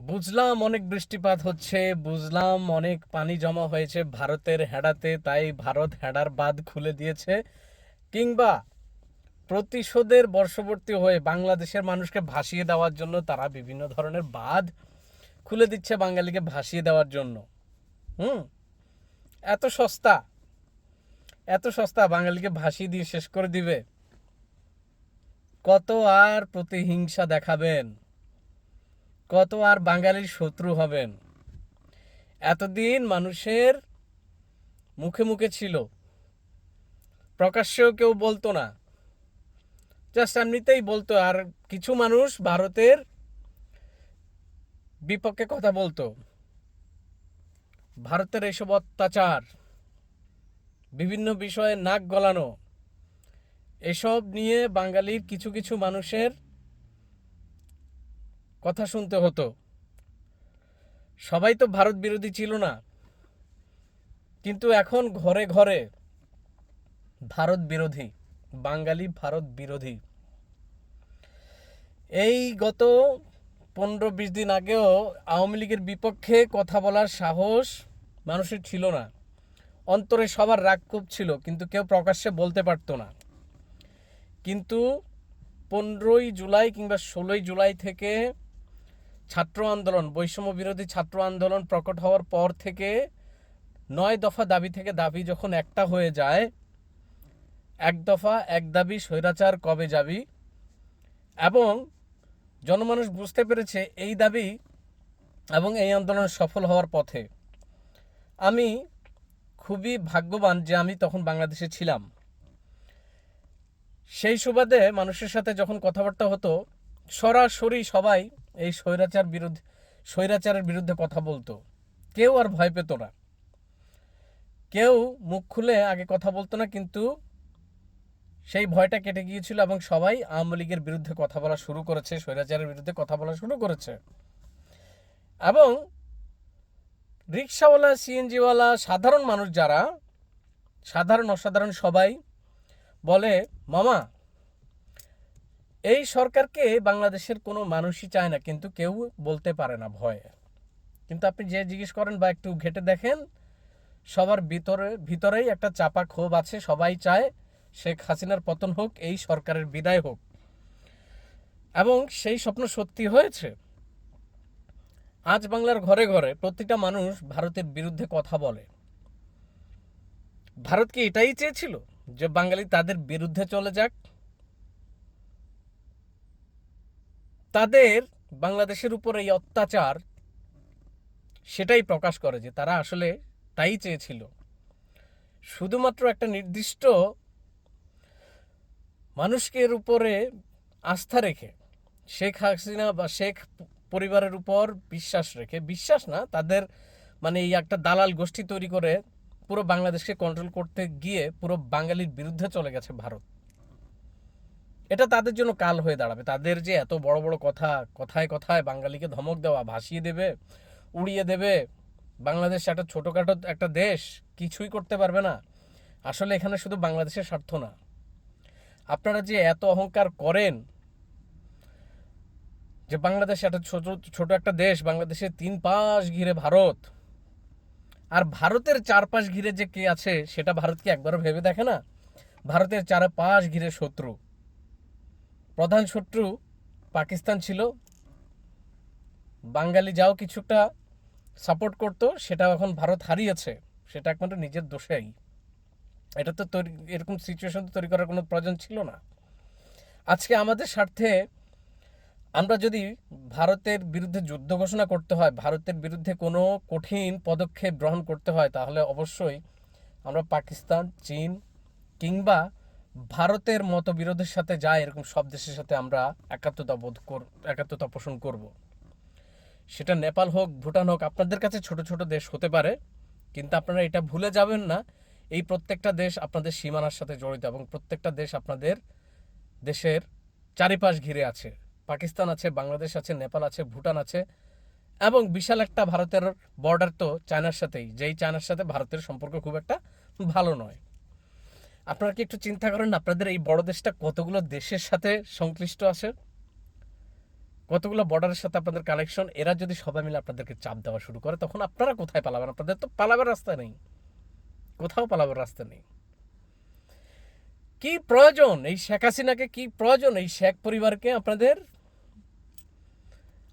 বুঝলাম অনেক বৃষ্টিপাত হচ্ছে, বুঝলাম অনেক পানি জমা হয়েছে ভারতের হেডাতে, তাই ভারত হেডার বাঁধ খুলে দিয়েছে। কিংবা প্রতিশোধের বর্ষবর্তী হয়ে বাংলাদেশের মানুষকে ভাসিয়ে দেওয়ার জন্য তারা বিভিন্ন ধরনের বাঁধ খুলে দিচ্ছে বাঙালিকে ভাসিয়ে দেওয়ার জন্য। হুম? এত সস্তা এত সস্তা বাঙালিকে ভাসিয়ে দিয়ে শেষ করে দিবে। কত আর প্রতিহিংসা দেখাবেন? কত আর বাঙালির শত্রু হবেন? এতদিন মানুষের মুখে মুখে ছিল। প্রকাশ্যেও কেউ বলতো না। জাস্ট এমনিতেই বলতো। আর কিছু মানুষ ভারতের বিপক্ষে কথা বলতো। ভারতের এসব অত্যাচার, বিভিন্ন বিষয়ে নাক গলানো, এসব নিয়ে বাঙালির কিছু কিছু মানুষের কথা শুনতে হতো। সবাই তো ভারত বিরোধী ছিল না। কিন্তু এখন ঘরে ঘরে ভারত বিরোধী, বাঙালি ভারত বিরোধী। এই গত পনেরো বিশ দিন আগেও আওয়ামী লীগের বিপক্ষে কথা বলার সাহস মানুষের ছিল না। অন্তরে সবার রাগ খুব ছিল, কিন্তু কেউ প্রকাশ্যে বলতে পারতো না। কিন্তু পনেরোই জুলাই কিংবা ষোলোই জুলাই থেকে ছাত্র আন্দোলন, বৈষম্য বিরোধী ছাত্র আন্দোলন প্রকট হওয়ার পর থেকে নয় দফা দাবি থেকে দাবি যখন একটা হয়ে যায়, এক দফা এক দাবি স্বৈরাচার কবে যাবি? এবং জনমানুষ বুঝতে পেরেছে এই দাবি এবং এই আন্দোলন সফল হওয়ার পথে। আমি খুবই ভাগ্যবান যে আমি তখন বাংলাদেশে ছিলাম। সেই সুবাদে মানুষের সাথে যখন কথাবার্তা হতো, সরাসরি সবাই এই স্বৈরাচার বিরুদ্ধে, স্বৈরাচারের বিরুদ্ধে কথা বলতো। কেউ আর ভয় পেত না। কেউ মুখ খুলে আগে কথা বলতো না, কিন্তু সেই ভয়টা কেটে গিয়েছিল এবং সবাই আওয়ামী লীগের বিরুদ্ধে কথা বলা শুরু করেছে, স্বৈরাচারের বিরুদ্ধে কথা বলা শুরু করেছে। এবং রিক্সাওয়ালা, সিএনজিওয়ালা, সাধারণ মানুষ যারা, সাধারণ, অসাধারণ সবাই বলে, মামা এই সরকারকে বাংলাদেশের কোনো মানুষই চায় না, কিন্তু কেউ বলতে পারে না ভয়ে। কিন্তু আপনি যে জিজ্ঞেস করেন বা একটু ঘেটে দেখেন, সবার ভিতরে, ভিতরেই একটা চাপা ক্ষোভ আছে, সবাই চায় শেখ হাসিনার পতন হোক, এই সরকারের বিদায় হোক। এবং সেই স্বপ্ন সত্যি হয়েছে। আজ বাংলার ঘরে ঘরে প্রতিটা মানুষ ভারতের বিরুদ্ধে কথা বলে। ভারত কি এটাই চেয়েছিল যে বাঙালি তাদের বিরুদ্ধে চলে যাক? তাদের বাংলাদেশের উপর এই অত্যাচার সেটাই প্রকাশ করে যে তারা আসলে তাই চেয়েছিল। শুধুমাত্র একটা নির্দিষ্ট মানুষকে এর উপরে আস্থা রেখে, শেখ হাসিনা বা শেখ পরিবারের উপর বিশ্বাস রেখে, বিশ্বাস না, তাদের মানে এই একটা দালাল গোষ্ঠী তৈরি করে পুরো বাংলাদেশকে কন্ট্রোল করতে গিয়ে পুরো বাঙালির বিরুদ্ধে চলে গেছে ভারত। এটা তাদের জন্য কাল হয়ে দাঁড়াবে। তাদের যে এত বড় বড় কথা, কথায় কথায় বাঙালিকে ধমক দেওয়া, ভাসিয়ে দেবে, উড়িয়ে দেবে, বাংলাদেশ একটা ছোটোখাটো একটা দেশ, কিছুই করতে পারবে না। আসলে এখানে শুধু বাংলাদেশের স্বার্থ না। আপনারা যে এত অহংকার করেন, যে বাংলাদেশ একটা ছোট ছোট একটা দেশ, বাংলাদেশের তিন পাশ ঘিরে ভারত, আর ভারতের চারপাশ ঘিরে যে কে আছে, সেটা ভারতকে একবারও ভেবে দেখে না? ভারতের চারপাশ ঘিরে শত্রু। প্রধান শত্রু পাকিস্তান ছিল। বাঙালি যাও কিছুটা সাপোর্ট করতো, সেটা এখন ভারত হারিয়েছে, সেটা একমাত্র নিজের দোষেই। এটা তো তৈরি, এরকম সিচুয়েশন তো তৈরি করার কোনো প্রয়োজন ছিল না। আজকে আমাদের স্বার্থে আমরা যদি ভারতের বিরুদ্ধে যুদ্ধ ঘোষণা করতে হয়, ভারতের বিরুদ্ধে কোনো কঠিন পদক্ষেপ গ্রহণ করতে হয়, তাহলে অবশ্যই আমরা পাকিস্তান, চীন কিংবা ভারতের মতো বিরোধের সাথে যায় এরকম সব দেশের সাথে আমরা একাত্মতা বোধ কর একাত্মতা পোষণ করব। সেটা নেপাল হোক, ভুটান হোক, আপনাদের কাছে ছোট ছোট দেশ হতে পারে, কিন্তু আপনারা এটা ভুলে যাবেন না। এই প্রত্যেকটা দেশ আপনাদের সীমানার সাথে জড়িত এবং প্রত্যেকটা দেশ আপনাদের দেশের চারিপাশ ঘিরে আছে। পাকিস্তান আছে, বাংলাদেশ আছে, নেপাল আছে, ভুটান আছে এবং বিশাল একটা ভারতের বর্ডার তো চায়নার সাথেই। যেই চায়নার সাথে ভারতের সম্পর্ক খুব একটা ভালো নয়। আপনারা কি একটু চিন্তা করেন আপনাদের এই বড় দেশটা কতগুলো দেশের সাথে সংশ্লিষ্ট আছে? কতগুলো বর্ডারের সাথে আপনাদের কানেকশন এরা যদি সবাই মিলে আপনাদেরকে চাপ দেওয়া শুরু করে, তখন আপনারা কোথায় পালাবেন? আপনাদের তো পালাবার রাস্তা নেই। কোথাও পালাবার রাস্তা নেই। কি প্রয়োজন? এই শেখ হাসিনাকে কি প্রয়োজন? এই শেখ পরিবারকে আপনাদের?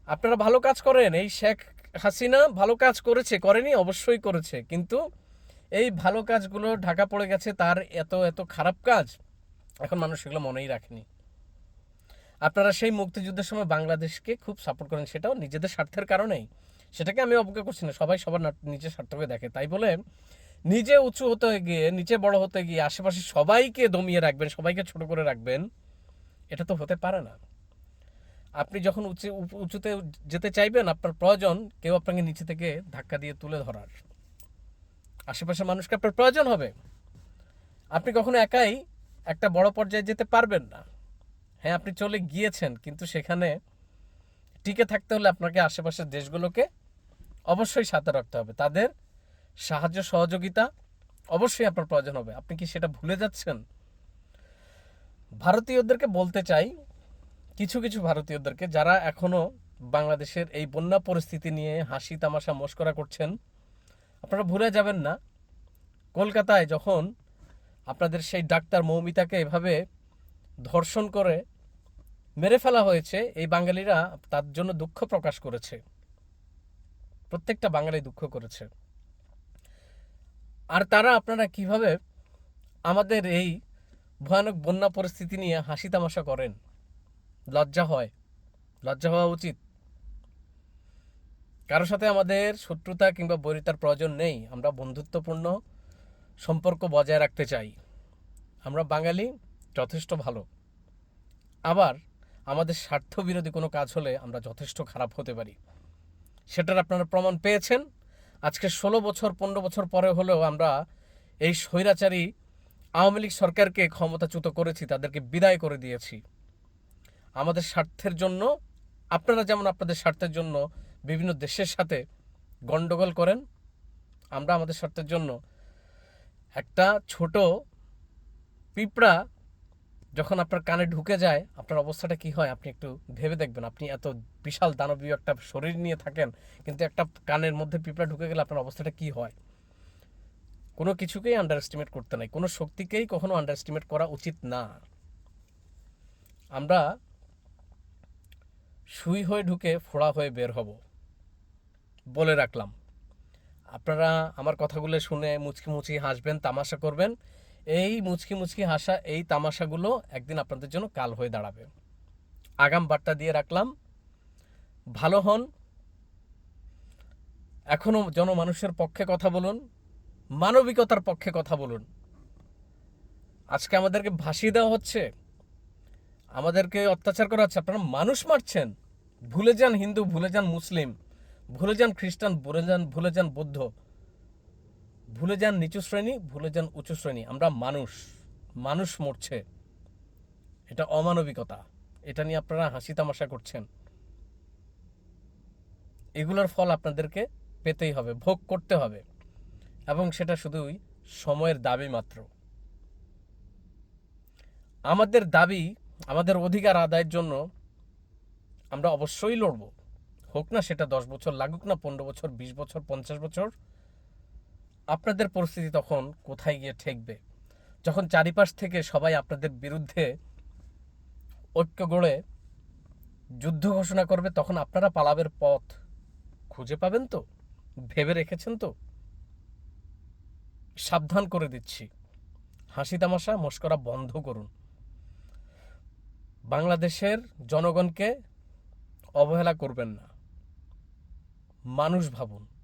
আপনারা ভালো কাজ করেন। এই শেখ হাসিনা ভালো কাজ করেছে, করেনি, অবশ্যই করেছে। কিন্তু এই ভালো কাজগুলো ঢাকা পড়ে গেছে, তার এত এত খারাপ কাজ, এখন মানুষ সেগুলো মনেই রাখেনি। আপনারা সেই মুক্তিযুদ্ধের সময় বাংলাদেশকে খুব সাপোর্ট করেন, সেটাও নিজেদের স্বার্থের কারণেই। সেটাকে আমি অবজ্ঞা করছি না, সবাই সবার নিজের স্বার্থকে দেখে। তাই বলে নিজে উঁচু হতে গিয়ে, নিচে বড় হতে গিয়ে, আশেপাশে সবাইকে দমিয়ে রাখবেন, সবাইকে ছোট করে রাখবেন, এটা তো হতে পারে না। আপনি যখন উঁচু উঁচুতে যেতে চাইবেন, আপনার প্রয়োজন, কেউ আপনাকে নিচে থেকে ধাক্কা দিয়ে তুলে ধরার। আশেপাশের মানুষকে আপনার প্রয়োজন হবে। আপনি কখনো একাই একটা বড় পর্যায়ে যেতে পারবেন না। হ্যাঁ আপনি চলে গিয়েছেন, কিন্তু সেখানে টিকে থাকতে হলে আপনাকে আশেপাশের দেশগুলোকে অবশ্যই সাথে রাখতে হবে। তাদের সাহায্য, সহযোগিতা অবশ্যই আপনার প্রয়োজন হবে। আপনি কি সেটা ভুলে যাচ্ছেন? ভারতীয়দেরকে বলতে চাই, কিছু কিছু ভারতীয়দেরকে যারা এখনও বাংলাদেশের এই বন্যা পরিস্থিতি নিয়ে হাসি তামাশা মস্করা করছেন আপনারা ভুলে যাবেন না, কলকাতায় যখন আপনাদের সেই ডাক্তার মৌমিতাকে এভাবে ধর্ষণ করে মেরে ফেলা হয়েছে, এই বাঙালিরা তার জন্য দুঃখ প্রকাশ করেছে। প্রত্যেকটা বাঙালি দুঃখ করেছে। আর তারা আপনারা কীভাবে আমাদের এই ভয়ানক বন্যা পরিস্থিতি নিয়ে হাসি তামাশা করেন? লজ্জা হয়। লজ্জা হওয়া উচিত। কারোর সাথে আমাদের শত্রুতা কিংবা বৈরিতার প্রয়োজন নেই, আমরা বন্ধুত্বপূর্ণ সম্পর্ক বজায় রাখতে চাই। আমরা বাঙালি, যথেষ্ট ভালো। আবার আমাদের স্বার্থ বিরোধী কোনো কাজ হলে আমরা যথেষ্ট খারাপ হতে পারি। সেটার আপনারা প্রমাণ পেয়েছেন। আজকে ষোলো বছর, পনেরো বছর পরে হলেও আমরা এই স্বৈরাচারী আওয়ামী লীগ সরকারকে ক্ষমতাচ্যুত করেছি, তাদেরকে বিদায় করে দিয়েছি। আমাদের স্বার্থের জন্য, আপনারা যেমন আপনাদের স্বার্থের জন্য বিভিন্ন দেশের সাথে গন্ডগোল করেন। আমরা আমাদের স্বার্থের জন্য একটা ছোট পিঁপড়া যখন আপনার কানে ঢুকে যায়, আপনার অবস্থাটা কি হয় আপনি একটু ভেবে দেখবেন। আপনি এত বিশাল দানবীয় একটা শরীর নিয়ে থাকেন, কিন্তু একটা কানের মধ্যে পিঁপড়া ঢুকে গেলে আপনার অবস্থাটা কি হয়? কোনো কিছুকেই আন্ডার এস্টিমেট করতে নাই, কোনো শক্তিকেই কখনো আন্ডার এস্টিমেট করা উচিত না। আমরা সুই হয়ে ঢুকে ফোড়া হয়ে বের হব। বলে রাখলাম। আপনারা আমার কথাগুলো শুনে মুচকি মুচকি হাসবেন, তামাশা করবেন। এই মুচকি মুচকি হাসা, এই তামাশাগুলো একদিন আপনাদের জন্য কাল হয়ে দাঁড়াবে। আগাম বার্তা দিয়ে রাখলাম, ভালো হন। এখনও জনমানুষের পক্ষে কথা বলুন, মানবিকতার পক্ষে কথা বলুন। আজকে আমাদেরকে ভাসিয়ে দেওয়া হচ্ছে। আমাদেরকে অত্যাচার করা হচ্ছে। আপনারা মানুষ মারছেন। ভুলে যান হিন্দু, ভুলে যান মুসলিম। ভুলে যান খ্রিস্টান, ভুলে যান ভুলে যান বৌদ্ধ, ভুলে যান নিচু শ্রেণি, ভুলে যান উঁচু শ্রেণি। আমরা মানুষ মানুষ মরছে। এটা অমানবিকতা। এটা নিয়ে আপনারা হাসি তামাশা করছেন। এগুলোর ফল আপনাদেরকে পেতেই হবে, ভোগ করতে হবে। এবং সেটা শুধুই সময়ের দাবি মাত্র। আমাদের দাবি, আমাদের অধিকার আদায়ের জন্য আমরা অবশ্যই লড়ব। হোক না সেটা দশ বছর লাগুক না, পনেরো বছর, বিশ বছর, পঞ্চাশ বছর, আপনাদের পরিস্থিতি তখন কোথায় গিয়ে ঠেকবে? যখন চারিপাশ থেকে সবাই আপনাদের বিরুদ্ধে ঐক্য গড়ে যুদ্ধ ঘোষণা করবে, তখন আপনারা পালাবের পথ খুঁজে পাবেন তো? ভেবে রেখেছেন তো? সাবধান করে দিচ্ছি। হাসি তামাশা, মস্করা বন্ধ করুন। বাংলাদেশের জনগণকে অবহেলা করবেন না। মানুষ ভাবুন।